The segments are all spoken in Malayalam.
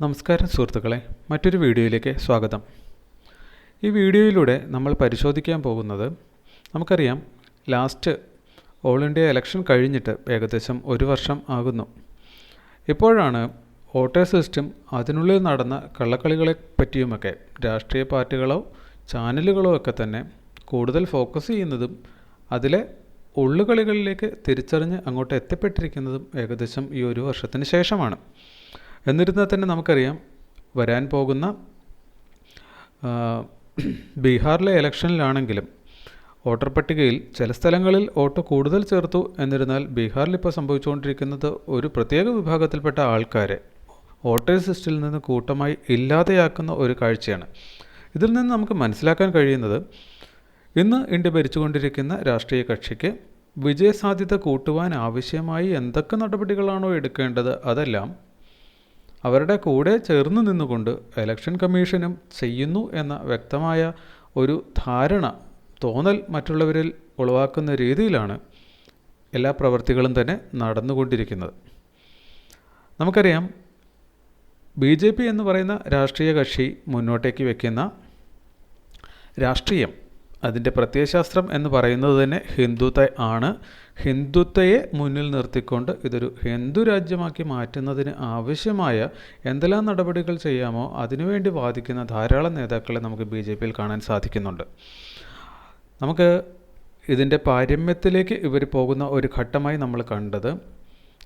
നമസ്കാരം സുഹൃത്തുക്കളെ മറ്റൊരു വീഡിയോയിലേക്ക് സ്വാഗതം. ഈ വീഡിയോയിലൂടെ നമ്മൾ പരിശോധിക്കാൻ പോകുന്നത് നമുക്കറിയാം ലാസ്റ്റ് ഓൾ ഇന്ത്യ ഇലക്ഷൻ കഴിഞ്ഞിട്ട് ഏകദേശം ഒരു വർഷം ആകുന്നു. ഇപ്പോഴാണ് വോട്ടേഴ്സ് സിസ്റ്റം അതിനുള്ളിൽ നടന്ന കള്ളക്കളികളെ പറ്റിയുമൊക്കെ രാഷ്ട്രീയ പാർട്ടികളോ ചാനലുകളോ ഒക്കെ തന്നെ കൂടുതൽ ഫോക്കസ് ചെയ്യുന്നതും അതിലെ ഉള്ളുകളികളിലേക്ക് തിരിച്ചറിഞ്ഞ് അങ്ങോട്ട് എത്തിപ്പെട്ടിരിക്കുന്നതും ഏകദേശം ഈ ഒരു വർഷത്തിന് ശേഷമാണ്. എന്നിരുന്നാൽ തന്നെ നമുക്കറിയാം വരാൻ പോകുന്ന ബീഹാറിലെ ഇലക്ഷനിലാണെങ്കിലും വോട്ടർ പട്ടികയിൽ ചില സ്ഥലങ്ങളിൽ വോട്ട് കൂടുതൽ ചേർത്തു എന്നിരുന്നാൽ ബീഹാറിൽ ഇപ്പോൾ സംഭവിച്ചുകൊണ്ടിരിക്കുന്നത് ഒരു പ്രത്യേക വിഭാഗത്തിൽപ്പെട്ട ആൾക്കാരെ വോട്ടേഴ്സ് ലിസ്റ്റിൽ നിന്ന് കൂട്ടമായി ഇല്ലാതെയാക്കുന്ന ഒരു കാഴ്ചയാണ്. ഇതിൽ നിന്ന് നമുക്ക് മനസ്സിലാക്കാൻ കഴിയുന്നത് ഇന്ന് ഇന്ത്യ ഭരിച്ചുകൊണ്ടിരിക്കുന്ന രാഷ്ട്രീയ കക്ഷിക്ക് വിജയസാധ്യത കൂട്ടുവാൻ ആവശ്യമായി എന്തൊക്കെ നടപടികളാണോ എടുക്കേണ്ടത് അതെല്ലാം അവരുടെ കൂടെ ചേർന്ന് നിന്നുകൊണ്ട് ഇലക്ഷൻ കമ്മീഷനും ചെയ്യുന്നു എന്ന വ്യക്തമായ ഒരു ധാരണ തോന്നൽ മറ്റുള്ളവരിൽ ഉളവാക്കുന്ന രീതിയിലാണ് എല്ലാ പ്രവർത്തികളും തന്നെ നടന്നുകൊണ്ടിരിക്കുന്നത്. നമുക്കറിയാം ബി ജെ പി എന്ന് പറയുന്ന രാഷ്ട്രീയ കക്ഷി മുന്നോട്ടേക്ക് വയ്ക്കുന്ന രാഷ്ട്രീയം അതിന്റെ പ്രത്യയശാസ്ത്രം എന്ന് പറയുന്നത് തന്നെ ഹിന്ദുത്വ ആണ്. ഹിന്ദുത്വയെ മുന്നിൽ നിർത്തിക്കൊണ്ട് ഇതൊരു ഹിന്ദു രാജ്യമാക്കി മാറ്റുന്നതിന് ആവശ്യമായ എന്തെല്ലാം നടപടികൾ ചെയ്യാമോ അതിനുവേണ്ടി വാദിക്കുന്ന ധാരാളം നേതാക്കളെ നമുക്ക് ബി ജെ പിയിൽ കാണാൻ സാധിക്കുന്നുണ്ട്. നമുക്ക് ഇതിന്റെ പാരമ്യത്തിലേക്ക് ഇവർ പോകുന്ന ഒരു ഘട്ടമായി നമ്മൾ കണ്ടത്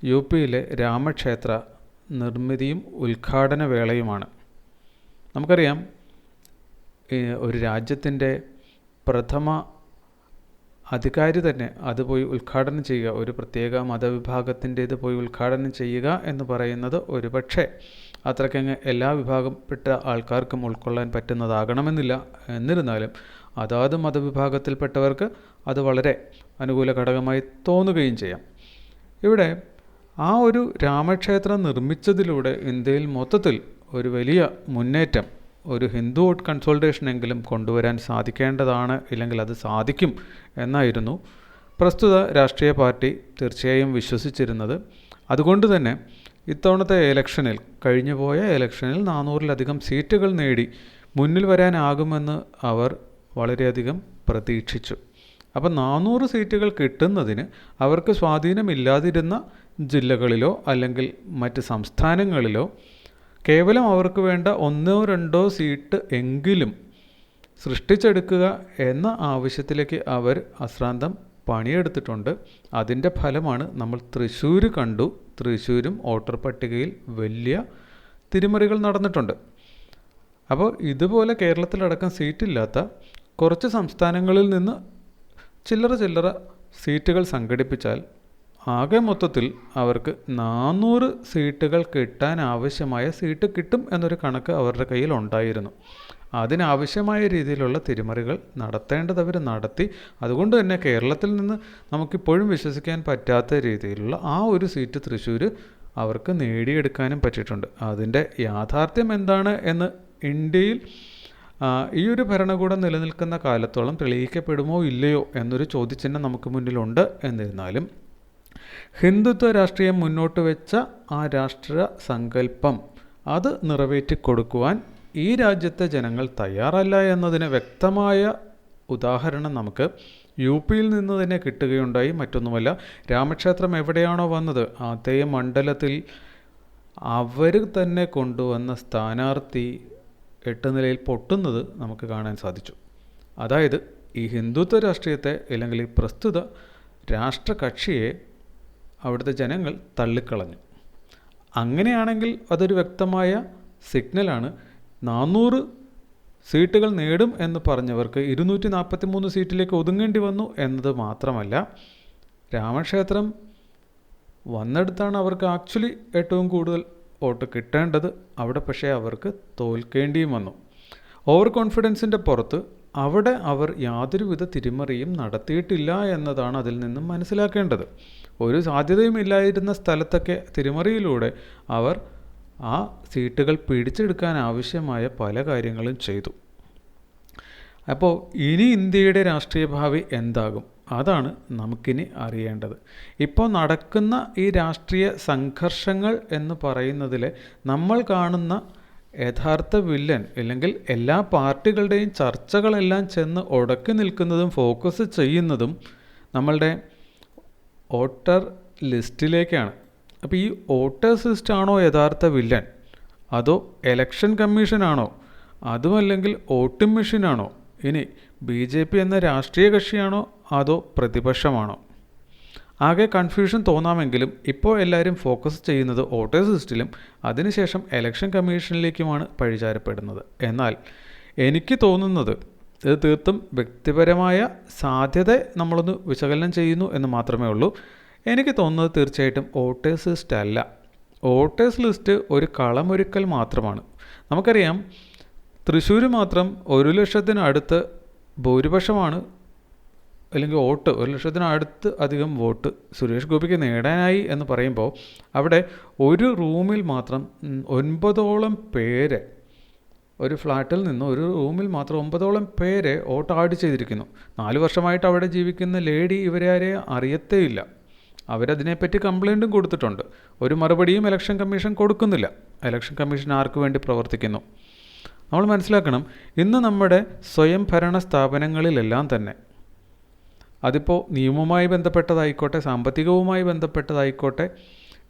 യു പിയിലെ രാമക്ഷേത്ര നിർമ്മിതിയും ഉദ്ഘാടന വേളയുമാണ്. നമുക്കറിയാം ഒരു രാജ്യത്തിന്റെ പ്രഥമ അധികാരി തന്നെ അത് പോയി ഉദ്ഘാടനം ചെയ്യുക. ഒരു പ്രത്യേക മതവിഭാഗത്തിന്റേത് പോയി ഉദ്ഘാടനം ചെയ്യുക എന്ന് പറയുന്നത് ഒരുപക്ഷെ അത്രയ്ക്കങ്ങ് എല്ലാ വിഭാഗപ്പെട്ട ആൾക്കാർക്കും ഉൾക്കൊള്ളാൻ പറ്റുന്നതാകണമെന്നില്ല. എന്നിരുന്നാലും അതാത് മതവിഭാഗത്തിൽപ്പെട്ടവർക്ക് അത് വളരെ അനുകൂല ഘടകമായി തോന്നുകയും ചെയ്യാം. ഇവിടെ ആ ഒരു രാമക്ഷേത്രം നിർമ്മിച്ചതിലൂടെ ഇന്ത്യയിൽ മൊത്തത്തിൽ ഒരു വലിയ മുന്നേറ്റം ഒരു ഹിന്ദു വോട്ട് കൺസോൾട്ടേഷനെങ്കിലും കൊണ്ടുവരാൻ സാധിക്കേണ്ടതാണ് ഇല്ലെങ്കിൽ അത് സാധിക്കും എന്നായിരുന്നു. പ്രസ്തുത രാഷ്ട്രീയ പാർട്ടി തീർച്ചയായും വിശ്വസിച്ചിരുന്നത്. അതുകൊണ്ട് തന്നെ ഇത്തവണത്തെ ഇലക്ഷനിൽ കഴിഞ്ഞുപോയ ഇലക്ഷനിൽ നാനൂറിലധികം സീറ്റുകൾ നേടി മുന്നിൽ വരാനാകുമെന്ന് അവർ വളരെയധികം പ്രതീക്ഷിച്ചു. അപ്പം നാനൂറ് സീറ്റുകൾ കിട്ടുന്നതിന് അവർക്ക് സ്വാധീനമില്ലാതിരുന്ന ജില്ലകളിലോ അല്ലെങ്കിൽ മറ്റ് സംസ്ഥാനങ്ങളിലോ കേവലം അവർക്ക് വേണ്ട ഒന്നോ രണ്ടോ സീറ്റ് എങ്കിലും സൃഷ്ടിച്ചെടുക്കുക എന്ന ആവശ്യത്തിലേക്ക് അവർ അശ്രാന്തം പണിയെടുത്തിട്ടുണ്ട്. അതിന്റെ ഫലമാണ് നമ്മൾ തൃശ്ശൂർ കണ്ടു. തൃശ്ശൂരും വോട്ടർ പട്ടികയിൽ വലിയ തിരിമറികൾ നടന്നിട്ടുണ്ട്. അപ്പോൾ ഇതുപോലെ കേരളത്തിലടക്കം സീറ്റില്ലാത്ത കുറച്ച് സംസ്ഥാനങ്ങളിൽ നിന്ന് ചില്ലറ ചില്ലറ സീറ്റുകൾ സംഘടിപ്പിച്ചാൽ ആകെ മൊത്തത്തിൽ അവർക്ക് നാനൂറ് സീറ്റുകൾ കിട്ടാൻ ആവശ്യമായ സീറ്റ് കിട്ടും എന്നൊരു കണക്ക് അവരുടെ കയ്യിൽ ഉണ്ടായിരുന്നു. അതിനാവശ്യമായ രീതിയിലുള്ള തിരിമറികൾ നടത്തേണ്ടത് അവർ നടത്തി. അതുകൊണ്ട് തന്നെ കേരളത്തിൽ നിന്ന് നമുക്കിപ്പോഴും വിശ്വസിക്കാൻ പറ്റാത്ത രീതിയിലുള്ള ആ ഒരു സീറ്റ് തൃശ്ശൂർ അവർക്ക് നേടിയെടുക്കാനും പറ്റിയിട്ടുണ്ട്. അതിന്റെ യാഥാർത്ഥ്യം എന്താണ് എന്ന് ഇന്ത്യയിൽ ഈ ഒരു ഭരണകൂടം നിലനിൽക്കുന്ന കാലത്തോളം തെളിയിക്കപ്പെടുമോ ഇല്ലയോ എന്നൊരു ചോദ്യചിഹ്നം നമുക്ക് മുന്നിലുണ്ട്. എന്നിരുന്നാലും ഹിന്ദുത്വ രാഷ്ട്രീയം മുന്നോട്ട് വെച്ച ആ രാഷ്ട്ര സങ്കല്പം അത് നിറവേറ്റി കൊടുക്കുവാൻ ഈ രാജ്യത്തെ ജനങ്ങൾ തയ്യാറല്ല എന്നതിന് വ്യക്തമായ ഉദാഹരണം നമുക്ക് യു പിയിൽ നിന്ന് തന്നെ കിട്ടുകയുണ്ടായി. മറ്റൊന്നുമല്ല രാമക്ഷേത്രം എവിടെയാണോ വന്നത് അതേ മണ്ഡലത്തിൽ അവർ തന്നെ കൊണ്ടുവന്ന സ്ഥാനാർത്ഥി എട്ട് നിലയിൽ പൊട്ടുന്നത് നമുക്ക് കാണാൻ സാധിച്ചു. അതായത് ഈ ഹിന്ദുത്വ രാഷ്ട്രീയത്തെ അല്ലെങ്കിൽ പ്രസ്തുത രാഷ്ട്ര കക്ഷിയെ അവിടുത്തെ ജനങ്ങൾ തള്ളിക്കളഞ്ഞു. അങ്ങനെയാണെങ്കിൽ അതൊരു വ്യക്തമായ സിഗ്നലാണ്. നാനൂറ് സീറ്റുകൾ നേടും എന്ന് പറഞ്ഞവർക്ക് ഇരുന്നൂറ്റി നാൽപ്പത്തി മൂന്ന് സീറ്റിലേക്ക് ഒതുങ്ങേണ്ടി വന്നു എന്നത് മാത്രമല്ല രാമക്ഷേത്രം വന്നെടുത്താണ് അവർക്ക് ആക്ച്വലി ഏറ്റവും കൂടുതൽ വോട്ട് കിട്ടേണ്ടത്. അവിടെ പക്ഷേ അവർക്ക് തോൽക്കേണ്ടിയും വന്നു. ഓവർ കോൺഫിഡൻസിന്റെ പുറത്ത് അവിടെ അവർ യാതൊരുവിധ തിരിമറിയും നടത്തിയിട്ടില്ല എന്നതാണ് അതിൽ നിന്നും മനസ്സിലാക്കേണ്ടത്. ഒരു സാധ്യതയും ഇല്ലായിരുന്ന സ്ഥലത്തൊക്കെ തിരിമറിയിലൂടെ അവർ ആ സീറ്റുകൾ പിടിച്ചെടുക്കാൻ ആവശ്യമായ പല കാര്യങ്ങളും ചെയ്തു. അപ്പോൾ ഇനി ഇന്ത്യയുടെ രാഷ്ട്രീയ ഭാവി എന്താകും? അതാണ് നമുക്കിനി അറിയേണ്ടത്. ഇപ്പോൾ നടക്കുന്ന ഈ രാഷ്ട്രീയ സംഘർഷങ്ങൾ എന്ന് പറയുന്നതിൽ നമ്മൾ കാണുന്ന യഥാർത്ഥ വില്ലൻ അല്ലെങ്കിൽ എല്ലാ പാർട്ടികളുടെയും ചർച്ചകളെല്ലാം ചെന്ന് ഉടക്കി നിൽക്കുന്നതും ഫോക്കസ് ചെയ്യുന്നതും നമ്മളുടെ വോട്ടർ ലിസ്റ്റിലേക്കാണ്. അപ്പോൾ ഈ വോട്ടേഴ്സ് ലിസ്റ്റാണോ യഥാർത്ഥ വില്ലൻ? അതോ എലക്ഷൻ കമ്മീഷനാണോ? അതുമല്ലെങ്കിൽ വോട്ടിംഗ് മെഷീനാണോ? ഇനി ബി ജെ പി എന്ന രാഷ്ട്രീയ കക്ഷിയാണോ അതോ പ്രതിപക്ഷമാണോ? ആകെ കൺഫ്യൂഷൻ തോന്നാമെങ്കിലും ഇപ്പോൾ എല്ലാവരും ഫോക്കസ് ചെയ്യുന്നത് വോട്ടേഴ്സ് ലിസ്റ്റിലും അതിനുശേഷം എലക്ഷൻ കമ്മീഷനിലേക്കുമാണ് പഴിചാരപ്പെടുന്നത്. എന്നാൽ എനിക്ക് തോന്നുന്നത് ഇത് തീർത്തും വ്യക്തിപരമായ സാധ്യത നമ്മളൊന്ന് വിശകലനം ചെയ്യുന്നു എന്ന് മാത്രമേ ഉള്ളൂ. എനിക്ക് തോന്നുന്നത് തീർച്ചയായിട്ടും വോട്ടേഴ്സ് ലിസ്റ്റ് അല്ല. വോട്ടേഴ്സ് ലിസ്റ്റ് ഒരു കളമൊരുക്കൽ മാത്രമാണ്. നമുക്കറിയാം തൃശ്ശൂർ മാത്രം ഒരു ലക്ഷത്തിനടുത്ത് ഭൂരിപക്ഷമാണ് അല്ലെങ്കിൽ വോട്ട് ഒരു ലക്ഷത്തിനടുത്ത് അധികം വോട്ട് സുരേഷ് ഗോപിക്ക് നേടാനായി എന്ന് പറയുമ്പോൾ അവിടെ ഒരു റൂമിൽ മാത്രം ഒൻപതോളം പേര് ഒരു ഫ്ലാറ്റിൽ നിന്ന് ഒരു റൂമിൽ മാത്രം ഒമ്പതോളം പേരെ ഓട്ടോ ആഡ് ചെയ്തിരിക്കുന്നു. നാല് വർഷമായിട്ട് അവിടെ ജീവിക്കുന്ന ലേഡി ഇവരെ ആരെയും അറിയത്തേയില്ല. അവരതിനെപ്പറ്റി കംപ്ലൈന്റും കൊടുത്തിട്ടുണ്ട്. ഒരു മറുപടിയും ഇലക്ഷൻ കമ്മീഷൻ കൊടുക്കുന്നില്ല. ഇലക്ഷൻ കമ്മീഷൻ ആർക്ക് വേണ്ടി പ്രവർത്തിക്കുന്നു? നമ്മൾ മനസ്സിലാക്കണം ഇന്ന് നമ്മുടെ സ്വയംഭരണ സ്ഥാപനങ്ങളിലെല്ലാം തന്നെ അതിപ്പോൾ നിയമവുമായി ബന്ധപ്പെട്ടതായിക്കോട്ടെ സാമ്പത്തികവുമായി ബന്ധപ്പെട്ടതായിക്കോട്ടെ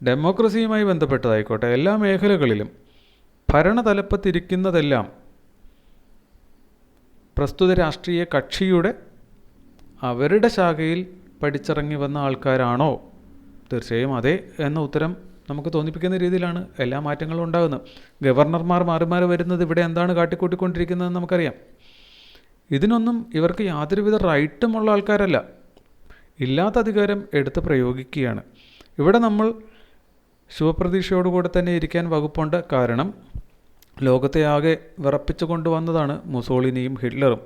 ഡെമോക്രസിയുമായി ബന്ധപ്പെട്ടതായിക്കോട്ടെ എല്ലാ മേഖലകളിലും ഭരണതലപ്പത്തിരിക്കുന്നതെല്ലാം പ്രസ്തുത രാഷ്ട്രീയ കക്ഷിയുടെ അവരുടെ ശാഖയിൽ പഠിച്ചിറങ്ങി വന്ന ആൾക്കാരാണോ? തീർച്ചയായും അതെ എന്ന ഉത്തരം നമുക്ക് തോന്നിപ്പിക്കുന്ന രീതിയിലാണ് എല്ലാ മാറ്റങ്ങളും ഉണ്ടാകുന്നത്. ഗവർണർമാർ മാറി മാറി വരുന്നത് ഇവിടെ എന്താണ് കാട്ടിക്കൂട്ടിക്കൊണ്ടിരിക്കുന്നതെന്ന് നമുക്കറിയാം. ഇതിനൊന്നും ഇവർക്ക് യാതൊരുവിധ റൈറ്റുമുള്ള ആൾക്കാരല്ല. ഇല്ലാത്ത അധികാരം എടുത്ത് പ്രയോഗിക്കുകയാണ്. ഇവിടെ നമ്മൾ ശുഭപ്രതീക്ഷയോടുകൂടെ തന്നെ ഇരിക്കാൻ വകുപ്പുണ്ട്. കാരണം ലോകത്തെ ആകെ വിറപ്പിച്ചു കൊണ്ടുവന്നതാണ് മുസോളിനിയും ഹിറ്റ്ലറും.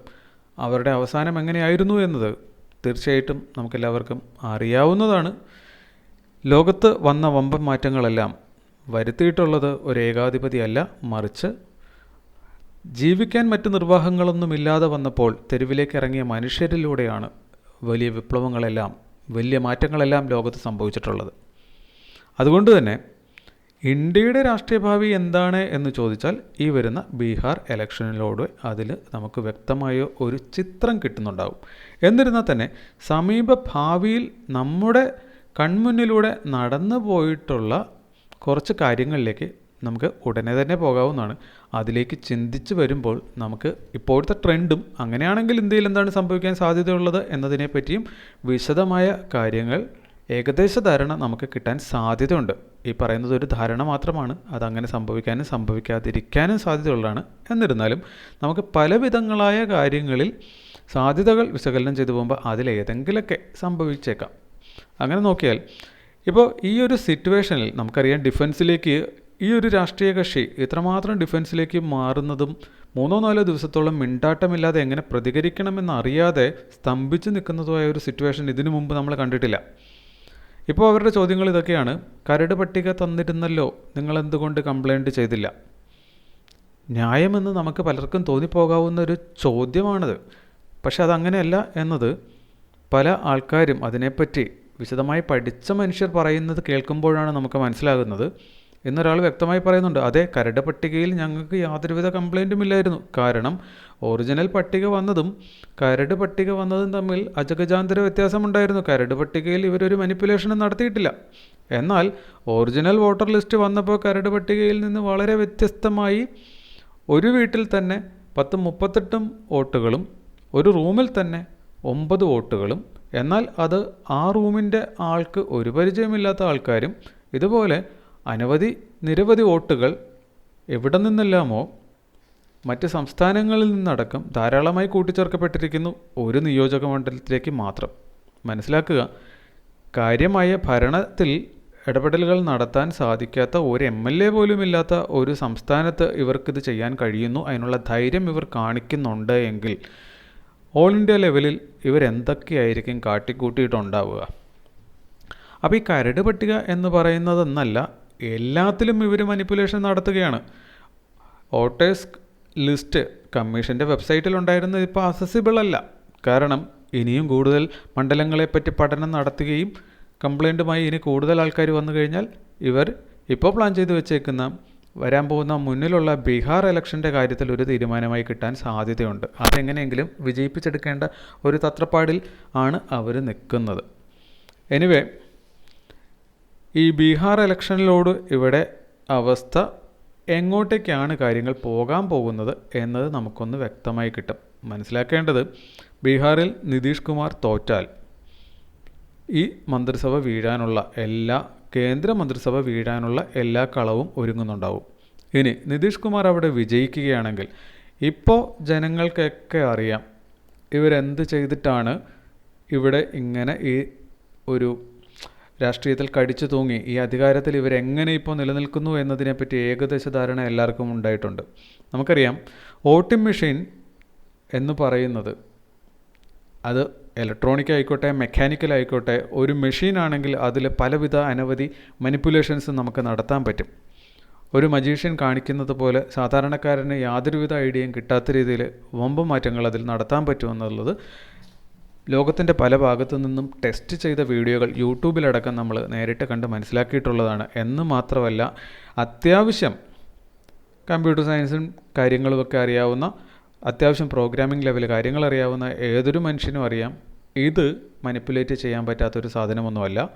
അവരുടെ അവസാനം എങ്ങനെയായിരുന്നു എന്നത് തീർച്ചയായിട്ടും നമുക്കെല്ലാവർക്കും അറിയാവുന്നതാണ്. ലോകത്ത് വന്ന വമ്പൻ മാറ്റങ്ങളെല്ലാം വരുത്തിയിട്ടുള്ളത് ഒരു ഏകാധിപതിയല്ല മറിച്ച് ജീവിക്കാൻ മറ്റ് നിർവാഹങ്ങളൊന്നുമില്ലാതെ വന്നപ്പോൾ തെരുവിലേക്ക് ഇറങ്ങിയ മനുഷ്യരിലൂടെയാണ് വലിയ വിപ്ലവങ്ങളെല്ലാം വലിയ മാറ്റങ്ങളെല്ലാം ലോകത്ത് സംഭവിച്ചിട്ടുള്ളത്. അതുകൊണ്ട് തന്നെ ഇന്ത്യയുടെ രാഷ്ട്രീയ ഭാവി എന്താണ് എന്ന് ചോദിച്ചാൽ ഈ വരുന്ന ബീഹാർ ഇലക്ഷനിലൂടെ അതിൽ നമുക്ക് വ്യക്തമായ ഒരു ചിത്രം കിട്ടുന്നുണ്ടാവും. എന്നിരുന്നാൽ തന്നെ സമീപ ഭാവിയിൽ നമ്മുടെ കൺമുന്നിലൂടെ നടന്നു പോയിട്ടുള്ള കുറച്ച് കാര്യങ്ങളിലേക്ക് നമുക്ക് ഉടനെ തന്നെ പോകാവുന്നതാണ്. അതിലേക്ക് ചിന്തിച്ച് വരുമ്പോൾ നമുക്ക് ഇപ്പോഴത്തെ ട്രെൻഡും അങ്ങനെയാണെങ്കിൽ ഇന്ത്യയിൽ എന്താണ് സംഭവിക്കാൻ സാധ്യതയുള്ളത് എന്നതിനെപ്പറ്റിയും വിശദമായ കാര്യങ്ങൾ ഏകദേശ ധാരണ നമുക്ക് കിട്ടാൻ സാധ്യതയുണ്ട്. ഈ പറയുന്നത് ഒരു ധാരണ മാത്രമാണ്. അതങ്ങനെ സംഭവിക്കാനും സംഭവിക്കാതിരിക്കാനും സാധ്യതയുള്ളതാണ്. എന്നിരുന്നാലും നമുക്ക് പല വിധങ്ങളായ കാര്യങ്ങളിൽ സാധ്യതകൾ വിശകലനം ചെയ്തു പോകുമ്പോൾ അതിലേതെങ്കിലൊക്കെ സംഭവിച്ചേക്കാം. അങ്ങനെ നോക്കിയാൽ ഇപ്പോൾ ഈ ഒരു സിറ്റുവേഷനിൽ നമുക്കറിയാം ഡിഫൻസിലേക്ക് ഈ ഒരു രാഷ്ട്രീയ കക്ഷി ഇത്രമാത്രം ഡിഫൻസിലേക്ക് മാറുന്നതും മൂന്നോ നാലോ ദിവസത്തോളം മിണ്ടാട്ടമില്ലാതെ എങ്ങനെ പ്രതികരിക്കണമെന്ന് അറിയാതെ സ്തംഭിച്ചു നിൽക്കുന്നതുമായ ഒരു സിറ്റുവേഷൻ ഇതിനു മുമ്പ് നമ്മൾ കണ്ടിട്ടില്ല. ഇപ്പോൾ അവരുടെ ചോദ്യങ്ങൾ ഇതൊക്കെയാണ്. കരട് പട്ടിക തന്നിരുന്നല്ലോ നിങ്ങൾ എന്തുകൊണ്ട് കംപ്ലൈന്റ് ചെയ്തില്ല? ന്യായമെന്ന് നമുക്ക് പലർക്കും തോന്നിപ്പോകാവുന്ന ഒരു ചോദ്യമാണത്. പക്ഷെ അതങ്ങനെയല്ല എന്നത് പല ആൾക്കാരും അതിനെപ്പറ്റി വിശദമായി പഠിച്ച മനുഷ്യർ പറയുന്നത് കേൾക്കുമ്പോഴാണ് നമുക്ക് മനസ്സിലാകുന്നത്. എന്നൊരാൾ വ്യക്തമായി പറയുന്നുണ്ട് അതെ കരട് പട്ടികയിൽ ഞങ്ങൾക്ക് യാതൊരുവിധ കംപ്ലൈന്റും ഇല്ലായിരുന്നു. കാരണം ഒറിജിനൽ പട്ടിക വന്നതും കരട് പട്ടിക വന്നതും തമ്മിൽ അജഗജാന്തര വ്യത്യാസമുണ്ടായിരുന്നു. കരട് പട്ടികയിൽ ഇവരൊരു മനിപ്പുലേഷനും നടത്തിയിട്ടില്ല. എന്നാൽ ഒറിജിനൽ വോട്ടർ ലിസ്റ്റ് വന്നപ്പോൾ കരട് പട്ടികയിൽ നിന്ന് വളരെ വ്യത്യസ്തമായി ഒരു വീട്ടിൽ തന്നെ പത്ത് മുപ്പത്തെട്ടും വോട്ടുകളും ഒരു റൂമിൽ തന്നെ ഒമ്പത് വോട്ടുകളും. എന്നാൽ അത് ആ റൂമിന്റെ ആൾക്ക് ഒരു പരിചയമില്ലാത്ത ആൾക്കാരും ഇതുപോലെ അനവധി നിരവധി വോട്ടുകൾ എവിടെ നിന്നെല്ലാമോ മറ്റ് സംസ്ഥാനങ്ങളിൽ നിന്നടക്കം ധാരാളമായി കൂട്ടിച്ചേർക്കപ്പെട്ടിരിക്കുന്നു ഒരു നിയോജക മണ്ഡലത്തിലേക്ക് മാത്രം. മനസ്സിലാക്കുക കാര്യമായ ഭരണത്തിൽ ഇടപെടലുകൾ നടത്താൻ സാധിക്കാത്ത ഒരു എം എൽ എ പോലും ഇല്ലാത്ത ഒരു സംസ്ഥാനത്ത് ഇവർക്കിത് ചെയ്യാൻ കഴിയുന്നു അതിനുള്ള ധൈര്യം ഇവർ കാണിക്കുന്നുണ്ട് എങ്കിൽ ഓൾ ഇന്ത്യ ലെവലിൽ ഇവരെന്തൊക്കെയായിരിക്കും കാട്ടിക്കൂട്ടിയിട്ടുണ്ടാവുക? അപ്പോൾ ഈ കരട് പട്ടിക എന്ന് പറയുന്നതെന്നല്ല എല്ലാത്തിലും ഇവർ മനിപ്പുലേഷൻ നടത്തുകയാണ്. ഓട്ടേഴ്സ് ലിസ്റ്റ് കമ്മീഷന്റെ വെബ്സൈറ്റിൽ ഉണ്ടായിരുന്ന ഇപ്പോൾ അസസിബിൾ അല്ല. കാരണം ഇനിയും കൂടുതൽ മണ്ഡലങ്ങളെപ്പറ്റി പഠനം നടത്തുകയും കംപ്ലൈന്റുമായി ഇനി കൂടുതൽ ആൾക്കാർ വന്നു കഴിഞ്ഞാൽ ഇവർ ഇപ്പോൾ പ്ലാൻ ചെയ്തു വെച്ചേക്കുന്ന വരാൻ പോകുന്ന മുന്നിലുള്ള ബീഹാർ ഇലക്ഷന്റെ കാര്യത്തിൽ ഒരു തീരുമാനമായി കിട്ടാൻ സാധ്യതയുണ്ട്. അതെങ്ങനെയെങ്കിലും വിജയിപ്പിച്ചെടുക്കേണ്ട ഒരു തത്രപ്പാടിൽ ആണ് അവർ നിൽക്കുന്നത്. എനിവേ ഈ ബീഹാർ ഇലക്ഷനിലോട് ഇവിടെ അവസ്ഥ എങ്ങോട്ടേക്കാണ് കാര്യങ്ങൾ പോകാൻ പോകുന്നത് എന്നത് നമുക്കൊന്ന് വ്യക്തമായി കിട്ടും. മനസ്സിലാക്കേണ്ടത് ബീഹാറിൽ നിതീഷ് കുമാർ തോറ്റാൽ ഈ മന്ത്രിസഭ വീഴാനുള്ള എല്ലാ കേന്ദ്ര മന്ത്രിസഭ വീഴാനുള്ള എല്ലാ കളവും ഒരുങ്ങുന്നുണ്ടാവും. ഇനി നിതീഷ് കുമാർ അവിടെ വിജയിക്കുകയാണെങ്കിൽ ഇപ്പോൾ ജനങ്ങൾക്കൊക്കെ അറിയാം ഇവരെന്ത് ചെയ്തിട്ടാണ് ഇവിടെ ഇങ്ങനെ ഈ ഒരു രാഷ്ട്രീയത്തിൽ കടിച്ചു തൂങ്ങി. ഈ അധികാരത്തിൽ ഇവരെങ്ങനെ ഇപ്പോൾ നിലനിൽക്കുന്നു എന്നതിനെപ്പറ്റി ഏകദേശ ധാരണ എല്ലാവർക്കും ഉണ്ടായിട്ടുണ്ട്. നമുക്കറിയാം വോട്ടിംഗ് മെഷീൻ എന്ന് പറയുന്നത് അത് ഇലക്ട്രോണിക് ആയിക്കോട്ടെ മെക്കാനിക്കൽ ആയിക്കോട്ടെ ഒരു മെഷീൻ ആണെങ്കിൽ അതിൽ പലവിധ അനവധി മനിപ്പുലേഷൻസ് നമുക്ക് നടത്താൻ പറ്റും. ഒരു മജീഷ്യൻ കാണിക്കുന്നത് പോലെ സാധാരണക്കാരന് യാതൊരുവിധ ഐഡിയയും കിട്ടാത്ത രീതിയിൽ വമ്പ് മാറ്റങ്ങൾ അതിൽ നടത്താൻ പറ്റുമെന്നുള്ളത് ലോകത്തിന്റെ പല ഭാഗത്തു നിന്നും ടെസ്റ്റ് ചെയ്ത വീഡിയോകൾ യൂട്യൂബിലടക്കം നമ്മൾ നേരിട്ട് കണ്ട് മനസ്സിലാക്കിയിട്ടുള്ളതാണ്. എന്ന് മാത്രമല്ല അത്യാവശ്യം കമ്പ്യൂട്ടർ സയൻസും കാര്യങ്ങളുമൊക്കെ അറിയാവുന്ന അത്യാവശ്യം പ്രോഗ്രാമിംഗ് ലെവൽ കാര്യങ്ങൾ അറിയാവുന്ന ഏതൊരു മനുഷ്യനും അറിയാം. ഇത് മനിപ്പുലേറ്റ് ചെയ്യാൻ പറ്റാത്തൊരു സാധനമൊന്നുമല്ല.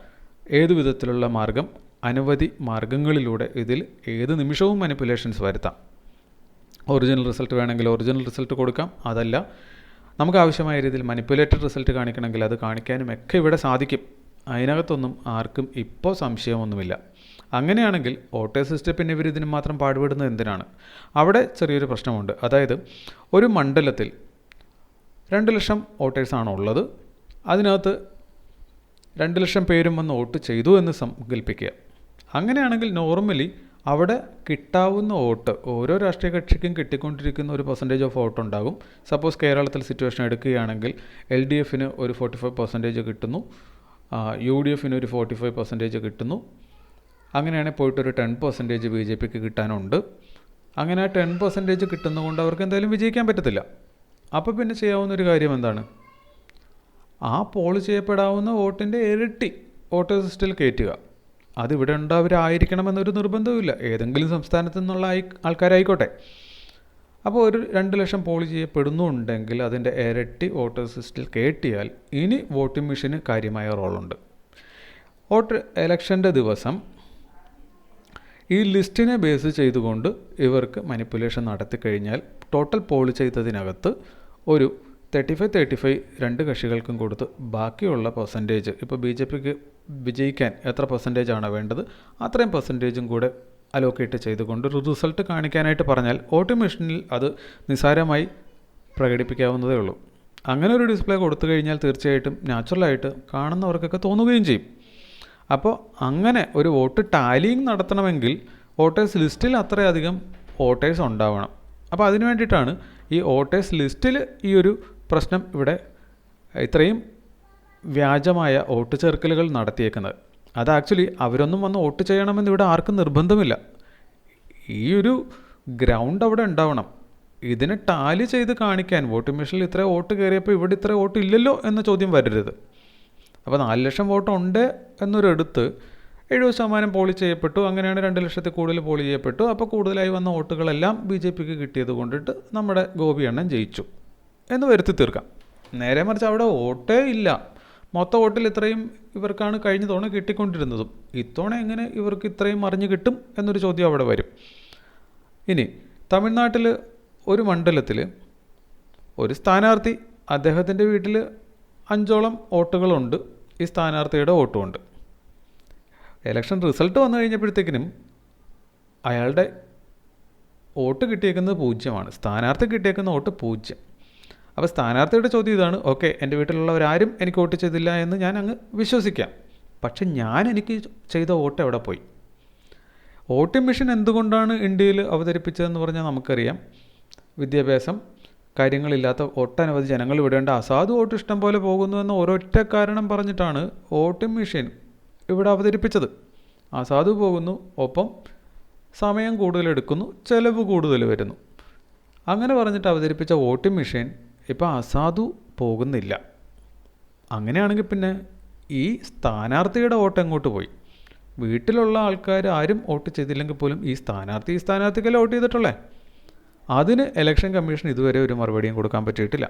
ഏതു വിധത്തിലുള്ള മാർഗം അനവധി മാർഗങ്ങളിലൂടെ ഇതിൽ ഏത് നിമിഷവും മനിപ്പുലേഷൻസ് വരുത്താം. ഒറിജിനൽ റിസൾട്ട് വേണമെങ്കിൽ ഒറിജിനൽ റിസൾട്ട് കൊടുക്കാം. അതല്ല നമുക്ക് ആവശ്യമായ രീതിയിൽ മനിപ്പുലേറ്റഡ് റിസൾട്ട് കാണിക്കണമെങ്കിൽ അത് കാണിക്കാനും ഒക്കെ ഇവിടെ സാധിക്കും. അതിനകത്തൊന്നും ആർക്കും ഇപ്പോൾ സംശയമൊന്നുമില്ല. അങ്ങനെയാണെങ്കിൽ ഓട്ടോ സിസ്റ്റം പിന്നെ ഇവർ ഇതിന് മാത്രം പാടുപെടുന്നത് എന്തിനാണ്? അവിടെ ചെറിയൊരു പ്രശ്നമുണ്ട്. അതായത് ഒരു മണ്ഡലത്തിൽ രണ്ട് ലക്ഷം വോട്ടേഴ്സാണ് ഉള്ളത്. അതിനകത്ത് രണ്ട് ലക്ഷം പേരും വന്ന് വോട്ട് ചെയ്തു എന്ന് സങ്കല്പിക്കുക അങ്ങനെയാണെങ്കിൽ നോർമലി അവിടെ കിട്ടാവുന്ന വോട്ട് ഓരോ രാഷ്ട്രീയ കക്ഷിക്കും കിട്ടിക്കൊണ്ടിരിക്കുന്ന ഒരു പെർസെന്റേജ് ഓഫ് വോട്ട് ഉണ്ടാകും. സപ്പോസ് കേരളത്തിൽ സിറ്റുവേഷൻ എടുക്കുകയാണെങ്കിൽ എൽ ഡി എഫിന് ഒരു ഫോർട്ടി ഫൈവ് പെർസെന്റേജ് കിട്ടുന്നു യു ഡി എഫിന് ഒരു ഫോർട്ടി ഫൈവ് പെർസെന്റേജ് കിട്ടുന്നു. അങ്ങനെയാണെങ്കിൽ പോയിട്ട് ഒരു ടെൻ പെർസെന്റേജ് ബി ജെ പിക്ക് കിട്ടാനുണ്ട്. അങ്ങനെ ആ ടെൻ പെർസെന്റേജ് കിട്ടുന്നതുകൊണ്ട് അവർക്ക് എന്തായാലും വിജയിക്കാൻ പറ്റത്തില്ല. അപ്പോൾ പിന്നെ ചെയ്യാവുന്ന ഒരു കാര്യം എന്താണ്? ആ പോൾ ചെയ്യപ്പെടാവുന്ന വോട്ടിന്റെ ഇരട്ടി വോട്ടേഴ്സ് ലിസ്റ്റിൽ കയറ്റുക അതിവിടെ ഉണ്ടാവരായിരിക്കണമെന്നൊരു നിർബന്ധവുമില്ല. ഏതെങ്കിലും സംസ്ഥാനത്തു നിന്നുള്ള ആൾക്കാരായിക്കോട്ടെ. അപ്പോൾ ഒരു രണ്ട് ലക്ഷം പോൾ ചെയ്യപ്പെടുന്നുണ്ടെങ്കിൽ അതിന്റെ ഇരട്ടി വോട്ടേഴ്സ് ലിസ്റ്റിൽ കയറ്റിയാൽ ഇനി വോട്ടിംഗ് മെഷീന് കാര്യമായ റോളുണ്ട്. വോട്ട് എലക്ഷന്റെ ദിവസം ഈ ലിസ്റ്റിനെ ബേസ് ചെയ്തുകൊണ്ട് ഇവർക്ക് മനിപ്പുലേഷൻ നടത്തി കഴിഞ്ഞാൽ ടോട്ടൽ പോൾ ചെയ്തതിനകത്ത് ഒരു തേർട്ടി ഫൈവ് തേർട്ടി ഫൈവ് രണ്ട് കക്ഷികൾക്കും കൊടുത്ത് ബാക്കിയുള്ള പെർസെന്റേജ്. ഇപ്പോൾ ബി ജെ പിക്ക് വിജയിക്കാൻ എത്ര പെർസെന്റേജ് ആണ് വേണ്ടത് അത്രയും പെർസെന്റേജും കൂടെ അലോക്കേറ്റ് ചെയ്തുകൊണ്ട് ഒരു റിസൾട്ട് കാണിക്കാനായിട്ട് പറഞ്ഞാൽ ഓട്ടോമേഷനിൽ അത് നിസ്സാരമായി പ്രകടിപ്പിക്കാവുന്നതേ ഉള്ളൂ. അങ്ങനെ ഒരു ഡിസ്പ്ലേ കൊടുത്തു കഴിഞ്ഞാൽ തീർച്ചയായിട്ടും നാച്ചുറലായിട്ട് കാണുന്നവർക്കൊക്കെ തോന്നുകയും ചെയ്യും. അപ്പോൾ അങ്ങനെ ഒരു വോട്ട് ടാലിയും നടത്തണമെങ്കിൽ വോട്ടേഴ്സ് ലിസ്റ്റിൽ അത്രയധികം വോട്ടേഴ്സ് ഉണ്ടാവണം. അപ്പോൾ അതിന് വേണ്ടിയിട്ടാണ് ഈ വോട്ടേഴ്സ് ലിസ്റ്റിൽ ഈ ഒരു പ്രശ്നം ഇവിടെ ഇത്രയും വ്യാജമായ വോട്ട് ചേർക്കലുകൾ നടത്തിയേക്കുന്നത്. അത് ആക്ച്വലി അവരൊന്നും വന്ന് വോട്ട് ചെയ്യണമെന്ന് ഇവിടെ ആർക്കും നിർബന്ധമില്ല. ഈ ഒരു ഗ്രൗണ്ട് അവിടെ ഉണ്ടാവണം. ഇതിനെ ടാലി ചെയ്ത് കാണിക്കാൻ വോട്ടിംഗ് മെഷീനിൽ ഇത്ര വോട്ട് കയറിയപ്പോൾ ഇവിടെ ഇത്ര വോട്ട് ഇല്ലല്ലോ എന്ന ചോദ്യം വരരുത്. അപ്പോൾ നാല് ലക്ഷം വോട്ട് ഉണ്ട് എന്നൊരെടുത്ത് എഴുപത് ശതമാനം പോളി ചെയ്യപ്പെട്ടു അങ്ങനെയാണ് രണ്ട് ലക്ഷത്തിൽ കൂടുതൽ പോളി ചെയ്യപ്പെട്ടു. അപ്പോൾ കൂടുതലായി വന്ന വോട്ടുകളെല്ലാം ബി ജെ പിക്ക് കിട്ടിയത് കൊണ്ടിട്ട് നമ്മുടെ ഗോപി അണ്ണൻ ജയിച്ചു എന്ന് വരുത്തി തീർക്കാം. നേരെ മറിച്ച് അവിടെ വോട്ടേ ഇല്ല. മൊത്തം വോട്ടിൽ ഇത്രയും ഇവർക്കാണ് കഴിഞ്ഞ തവണ കിട്ടിക്കൊണ്ടിരുന്നതും. ഇത്തവണ എങ്ങനെ ഇവർക്ക് ഇത്രയും മറിഞ്ഞു കിട്ടും എന്നൊരു ചോദ്യം അവിടെ വരും. ഇനി തമിഴ്നാട്ടിൽ ഒരു മണ്ഡലത്തിൽ ഒരു സ്ഥാനാർത്ഥി അദ്ദേഹത്തിന്റെ വീട്ടിൽ അഞ്ചോളം വോട്ടുകളുണ്ട്. ഈ സ്ഥാനാർത്ഥിയുടെ വോട്ടുമുണ്ട്. ഇലക്ഷൻ റിസൾട്ട് വന്നു കഴിഞ്ഞപ്പോഴത്തേക്കിനും അയാളുടെ വോട്ട് കിട്ടിയേക്കുന്നത് പൂജ്യമാണ്. സ്ഥാനാർത്ഥി കിട്ടിയേക്കുന്ന വോട്ട് പൂജ്യം. അപ്പോൾ സ്ഥാനാർത്ഥിയുടെ ചോദ്യം ഇതാണ്. ഓക്കെ എന്റെ വീട്ടിലുള്ളവരാരും എനിക്ക് വോട്ട് ചെയ്തില്ല എന്ന് ഞാൻ അങ്ങ് വിശ്വസിക്കാം. പക്ഷെ ഞാൻ എനിക്ക് ചെയ്ത വോട്ട് എവിടെ പോയി? വോട്ടിംഗ് മെഷീൻ എന്തുകൊണ്ടാണ് ഇന്ത്യയിൽ അവതരിപ്പിച്ചതെന്ന് പറഞ്ഞാൽ നമുക്കറിയാം. വിദ്യാഭ്യാസം കാര്യങ്ങളില്ലാത്ത ഒട്ടനവധി ജനങ്ങൾ വിടേണ്ട അസാധു വോട്ട് ഇഷ്ടം പോലെ പോകുന്നു എന്ന ഒരൊറ്റ കാരണം പറഞ്ഞിട്ടാണ് വോട്ടിംഗ് മെഷീൻ ഇവിടെ അവതരിപ്പിച്ചത്. അസാധു പോകുന്നു ഒപ്പം സമയം കൂടുതലെടുക്കുന്നു ചിലവ് കൂടുതൽ വരുന്നു. അങ്ങനെ പറഞ്ഞിട്ട് അവതരിപ്പിച്ച വോട്ടിംഗ് മെഷീൻ ഇപ്പോൾ അസാധു പോകുന്നില്ല. അങ്ങനെയാണെങ്കിൽ പിന്നെ ഈ സ്ഥാനാർത്ഥിയുടെ വോട്ട് എങ്ങോട്ട് പോയി? വീട്ടിലുള്ള ആൾക്കാർ ആരും വോട്ട് ചെയ്തില്ലെങ്കിൽ പോലും ഈ സ്ഥാനാർത്ഥി ഈ സ്ഥാനാർത്ഥിക്കല്ലേ വോട്ട് ചെയ്തിട്ടുള്ളേ? അതിന് ഇലക്ഷൻ കമ്മീഷൻ ഇതുവരെ ഒരു മറുപടിയും കൊടുക്കാൻ പറ്റിയിട്ടില്ല.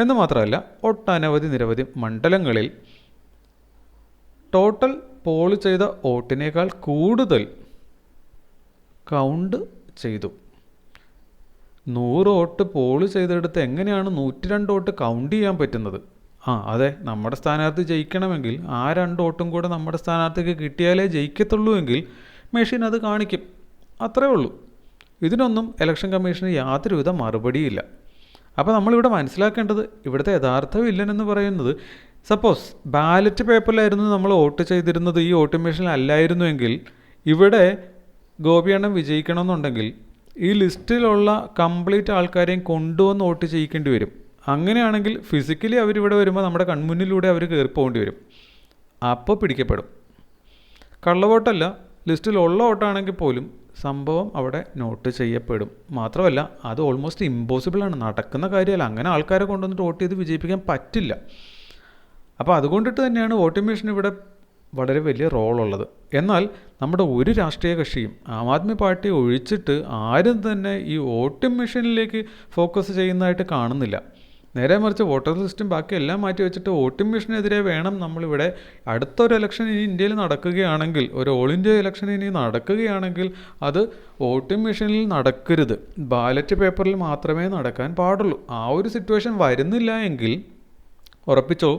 എന്ന് മാത്രമല്ല ഒട്ടനവധി നിരവധി മണ്ഡലങ്ങളിൽ ടോട്ടൽ പോൾ ചെയ്ത വോട്ടിനേക്കാൾ കൂടുതൽ കൗണ്ട് ചെയ്തു. നൂറ് വോട്ട് പോൾ ചെയ്തെടുത്ത് എങ്ങനെയാണ് നൂറ്റി രണ്ട് വോട്ട് കൗണ്ട് ചെയ്യാൻ പറ്റുന്നത്? ആ അതെ നമ്മുടെ സ്ഥാനാർത്ഥി ജയിക്കണമെങ്കിൽ ആ രണ്ട് വോട്ടും കൂടെ നമ്മുടെ സ്ഥാനാർത്ഥിക്ക് കിട്ടിയാലേ ജയിക്കത്തുള്ളൂ എങ്കിൽ മെഷീൻ അത് കാണിക്കും. അത്രേ ഉള്ളൂ. ഇതിനൊന്നും ഇലക്ഷൻ കമ്മീഷന് യാതൊരുവിധ മറുപടിയില്ല. അപ്പോൾ നമ്മളിവിടെ മനസ്സിലാക്കേണ്ടത് ഇവിടുത്തെ യഥാർത്ഥ വില്ലൻ എന്ന് പറയുന്നത് സപ്പോസ് ബാലറ്റ് പേപ്പറിലായിരുന്നു നമ്മൾ വോട്ട് ചെയ്തിരുന്നത് ഈ വോട്ടിംഗ് മെഷീനിൽ അല്ലായിരുന്നുവെങ്കിൽ ഇവിടെ ഗോപിയണ്ണം വിജയിക്കണമെന്നുണ്ടെങ്കിൽ ഈ ലിസ്റ്റിലുള്ള കംപ്ലീറ്റ് ആൾക്കാരെയും കൊണ്ടുവന്ന് വോട്ട് ചെയ്യിക്കേണ്ടി വരും. അങ്ങനെയാണെങ്കിൽ ഫിസിക്കലി അവരിവിടെ വരുമ്പോൾ നമ്മുടെ കൺമുന്നിലൂടെ അവർ കയറി പോകേണ്ടി വരും. അപ്പോൾ പിടിക്കപ്പെടും. കള്ളവോട്ടല്ല ലിസ്റ്റിലുള്ള വോട്ടാണെങ്കിൽ പോലും സംഭവം അവിടെ നോട്ട് ചെയ്യപ്പെടും. മാത്രമല്ല അത് ഓൾമോസ്റ്റ് ഇമ്പോസിബിളാണ് നടക്കുന്ന കാര്യമല്ല. അങ്ങനെ ആൾക്കാരെ കൊണ്ടുവന്നിട്ട് വോട്ട് ചെയ്ത് വിജയിപ്പിക്കാൻ പറ്റില്ല. അപ്പോൾ അതുകൊണ്ടിട്ട് തന്നെയാണ് വോട്ടിംഗ് മെഷീൻ ഇവിടെ വളരെ വലിയ റോളുള്ളത്. എന്നാൽ നമ്മുടെ ഒരു രാഷ്ട്രീയ കക്ഷിയും ആം ആദ്മി പാർട്ടി ഒഴിച്ചിട്ട് ആരും തന്നെ ഈ വോട്ടിംഗ് മെഷീനിലേക്ക് ഫോക്കസ് ചെയ്യുന്നതായിട്ട് കാണുന്നില്ല. നേരെ മറിച്ച് വോട്ടർ ലിസ്റ്റും ബാക്കി എല്ലാം മാറ്റി വെച്ചിട്ട് വോട്ടിംഗ് മെഷീനെതിരെ വേണം നമ്മളിവിടെ അടുത്തൊരു ഇലക്ഷൻ ഇനി ഇന്ത്യയിൽ നടക്കുകയാണെങ്കിൽ ഒരു ഓൾ ഇന്ത്യ ഇലക്ഷൻ ഇനി നടക്കുകയാണെങ്കിൽ അത് വോട്ടിംഗ് മെഷീനിൽ നടക്കരുത്. ബാലറ്റ് പേപ്പറിൽ മാത്രമേ നടക്കാൻ പാടുള്ളൂ. ആ ഒരു സിറ്റുവേഷൻ വരുന്നില്ല എങ്കിൽ ഉറപ്പിച്ചോ?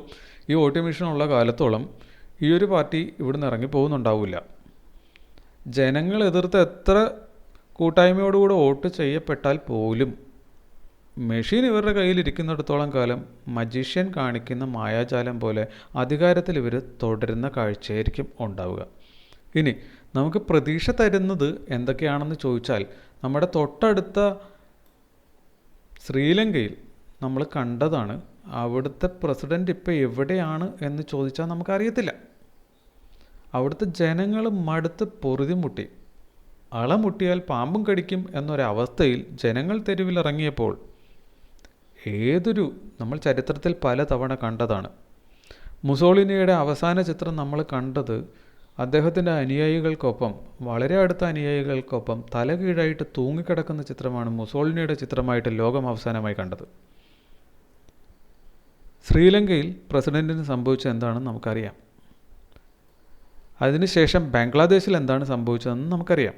ഈ വോട്ടിംഗ് ഉള്ള കാലത്തോളം ഈ ഒരു പാർട്ടി ഇവിടുന്ന് ഇറങ്ങി പോകുന്നുണ്ടാവില്ല. ജനങ്ങൾ എതിർത്ത് എത്ര കൂട്ടായ്മയോടുകൂടെ വോട്ട് ചെയ്യപ്പെട്ടാൽ പോലും മെഷീൻ ഇവരുടെ കയ്യിൽ ഇരിക്കുന്നിടത്തോളം കാലം മജീഷ്യൻ കാണിക്കുന്ന മായാജാലം പോലെ അധികാരത്തിൽ ഇവർ തുടരുന്ന കാഴ്ചയായിരിക്കും ഉണ്ടാവുക. ഇനി നമുക്ക് പ്രതീക്ഷ തരുന്നത് എന്തൊക്കെയാണെന്ന് ചോദിച്ചാൽ നമ്മുടെ തൊട്ടടുത്ത ശ്രീലങ്കയിൽ നമ്മൾ കണ്ടതാണ് അവിടുത്തെ പ്രസിഡന്റ് ഇപ്പോൾ എവിടെയാണ് എന്ന് ചോദിച്ചാൽ നമുക്കറിയത്തില്ല. അവിടുത്തെ ജനങ്ങൾ മടുത്ത് പൊറുതിമുട്ടി അളമുട്ടിയാൽ പാമ്പും കടിക്കും എന്നൊരവസ്ഥയിൽ ജനങ്ങൾ തെരുവിലിറങ്ങിയപ്പോൾ ഏതൊരു നമ്മൾ ചരിത്രത്തിൽ പല തവണ കണ്ടതാണ്. മുസോളിനിയുടെ അവസാന ചിത്രം നമ്മൾ കണ്ടത് അദ്ദേഹത്തിന്റെ അനുയായികൾക്കൊപ്പം വളരെ അടുത്ത അനുയായികൾക്കൊപ്പം തലകീഴായിട്ട് തൂങ്ങിക്കിടക്കുന്ന ചിത്രമാണ് മുസോളിനിയുടെ ചിത്രമായിട്ട് ലോകം അവസാനമായി കണ്ടത്. ശ്രീലങ്കയിൽ പ്രസിഡന്റിന് സംഭവിച്ചത് എന്താണെന്ന് നമുക്കറിയാം. അതിനുശേഷം ബംഗ്ലാദേശിൽ എന്താണ് സംഭവിച്ചതെന്ന് നമുക്കറിയാം.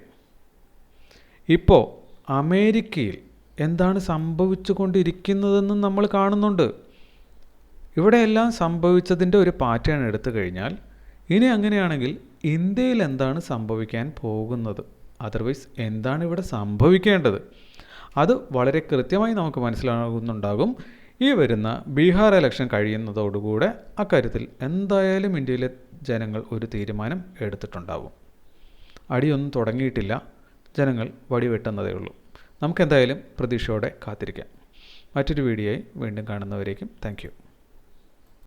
ഇപ്പോൾ അമേരിക്കയിൽ എന്താണ് സംഭവിച്ചു കൊണ്ടിരിക്കുന്നതെന്നും നമ്മൾ കാണുന്നുണ്ട്. ഇവിടെയെല്ലാം സംഭവിച്ചതിന്റെ ഒരു പാറ്റേൺ എടുത്തു കഴിഞ്ഞാൽ ഇനി അങ്ങനെയാണെങ്കിൽ ഇന്ത്യയിൽ എന്താണ് സംഭവിക്കാൻ പോകുന്നത്? അതർവൈസ് എന്താണ് ഇവിടെ സംഭവിക്കേണ്ടത്? അത് വളരെ കൃത്യമായി നമുക്ക് മനസ്സിലാകുന്നുണ്ടാകും. ഈ വരുന്ന ബീഹാർ ഇലക്ഷൻ കഴിയുന്നതോടുകൂടെ അക്കാര്യത്തിൽ എന്തായാലും ഇന്ത്യയിലെ ജനങ്ങൾ ഒരു തീരുമാനം എടുത്തിട്ടുണ്ടാവും. അടിയൊന്നും തുടങ്ങിയിട്ടില്ല. ജനങ്ങൾ വടിവെട്ടുന്നതേ ഉള്ളൂ. നമുക്കെന്തായാലും പ്രതീക്ഷയോടെ കാത്തിരിക്കാം. മറ്റൊരു വീഡിയോയിൽ വീണ്ടും കാണുന്നവരേക്കും താങ്ക്